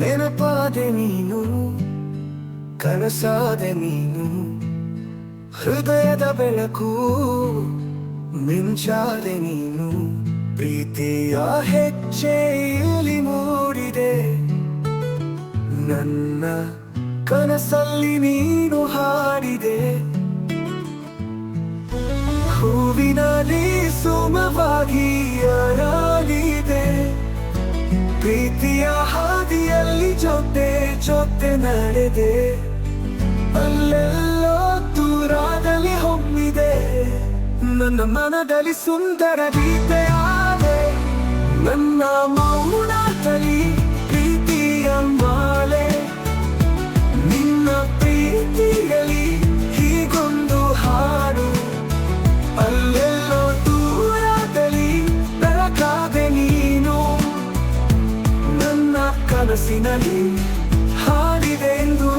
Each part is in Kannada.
ನೆನಪಾದೆ ನೀನು, ಕನಸಾದೆ ನೀನು, ಹೃದಯದ ಬೆಳಕು ಮಿಂಚಾದೆ ನೀನು, ಪ್ರೀತಿಯ ಹೆಜ್ಜೆ ಇಲ್ಲಿ ಮೂಡಿದೆ. ನನ್ನ ಕನಸಲ್ಲಿ ನೀನು ಹಾಡಿದೆ. ಹೂವಿನಲ್ಲಿ ಸುಮವಾಗಿ ಅರಳಿದೆ ಜೊತೆ ಜೊತೆ ನಡೆದೆ. ಅಲ್ಲೆಲ್ಲೋ ದೂರದಲ್ಲಿ ಹೊಮ್ಮಿದೆ. ನನ್ನ ಮನದಲ್ಲಿ ಸುಂದರ ಗೀತೆಯಾದೆ ನನ್ನ ಕನಸಿನಲ್ಲಿ ಹಾಡಿದೆ ಎಂದು.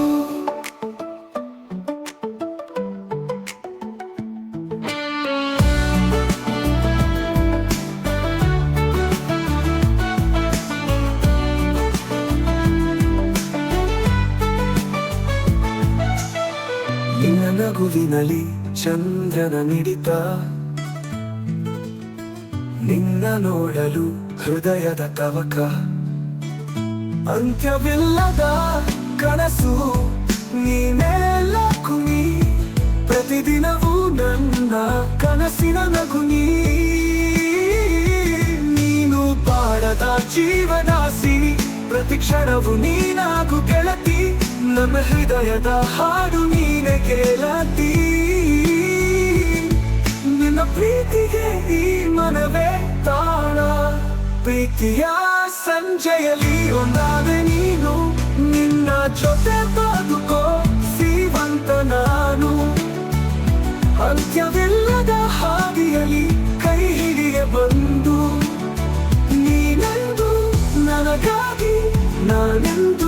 ನಗುವಿನಲ್ಲಿ ಚಂದ್ರನ ನಿಡಿತ ನಿನ್ನ ನೋಡಲು ಹೃದಯದ ತವಕ. ಅಂತ್ಯವಿಲ್ಲದ ಕನಸು ನೀನೆಲ್ಲ ಕುನಿ ಪ್ರತಿದಿನವೂ ನನ್ನ ಕನಸಿನ ನಗುನಿ. ನೀನು ಬಾಡದ ಜೀವನಾಸಿ ಪ್ರತಿ ಕ್ಷಣವು ನೀನಾಗು ಗೆಳತಿ. ನಮ್ಮ ಹೃದಯದ ಹಾಡು ನೀನೆ ಗೆಳತಿ ನಿನ್ನ ಪ್ರೀತಿಗೆ ಈ ಮನವೇ ತಾಣ ಪ್ರೀತಿಯ ಸಂಜೆಯಲ್ಲಿ ಒಂದಾದೆ ನೀನು, ನಿನ್ನ ಜೊತೆ ಬದುಕೋ ಸೀವಂತ ನಾನು. ಅಂತ್ಯವಿಲ್ಲದ ಹಾದಿಯಲ್ಲಿ ಕೈ ಹಿಡಿಯ ಬಂದು, ನೀನೆಂದು ನನಗಾಗಿ ನಾನೆಂದು